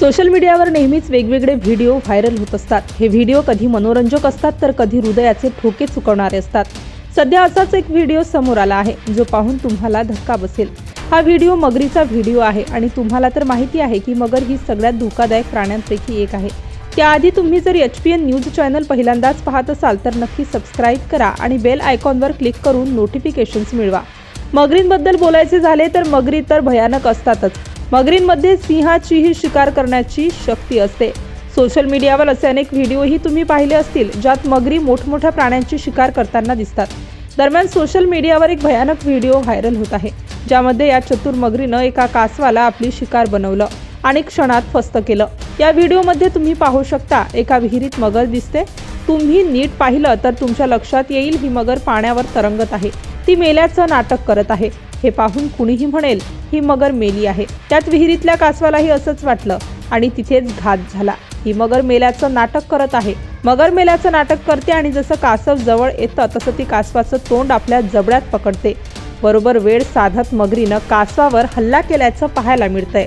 Social मीडियावर नेहमीच वेगवेगळे व्हिडिओ व्हायरल होत असतात. हे व्हिडिओ कधी मनोरंजक असतात तर कधी हृदयाचे ठोके चुकवणारे असतात. सध्या असाच एक व्हिडिओ समोर आला आहे जो पाहून तुम्हाला धक्का बसेल. हा व्हिडिओ मगरीचा व्हिडिओ आहे आणि तुम्हाला तर माहिती आहे की मगर ही सगळ्यात धोकादायक प्राण्यांपैकी एक आहे. त्याआधी तुम्ही जर H P N news channel पहिल्यांदाच पाहत असाल तर नक्की सबस्क्राईब करा आणि बेल आयकॉनवर क्लिक करून नोटिफिकेशन्स मिळवा. मगरींबद्दल बोलायचे झाले तर मगरी तर भयानक असतातच. मगरींमध्ये सिंहाचीही शिकार करण्याची शक्ती असते. सोशल मीडियावर असे अनेक व्हिडिओही तुम्ही पाहिले असतील ज्यात मगरी मोठमोठ्या प्राण्यांची शिकार करताना दिसतात. दरम्यान सोशल मीडियावर एक भयानक व्हिडिओ व्हायरल होत आहे ज्यामध्ये या चतुर मगरीनं एका कासवाला आपली शिकार बनवलं आणि क्षणात फस्त केलं. या व्हिडिओमध्ये तुम्ही पाहू शकता एका विहिरीत मगर दिसते. तुम्ही नीट पाहिलं तर तुमच्या लक्षात येईल ही मगर पाण्यावर तरंगत आहे. ती मेल्याचं नाटक करत आहे. हे पाहून कुणीही म्हणेल ही मगर मेली आहे. त्यात विहिरीतल्या कासवालाही असंच वाटलं आणि तिथेच घात झाला. ही मगर मेल्याचं नाटक करत आहे. मगर मेल्याचं नाटक करते आणि जसं कासव जवळ येतं तसं ती कासवाचं तोंड आपल्या जबड्यात पकडते. बरोबर वेळ साधत मगरीनं कासवावर हल्ला केल्याचं पाहायला मिळतंय.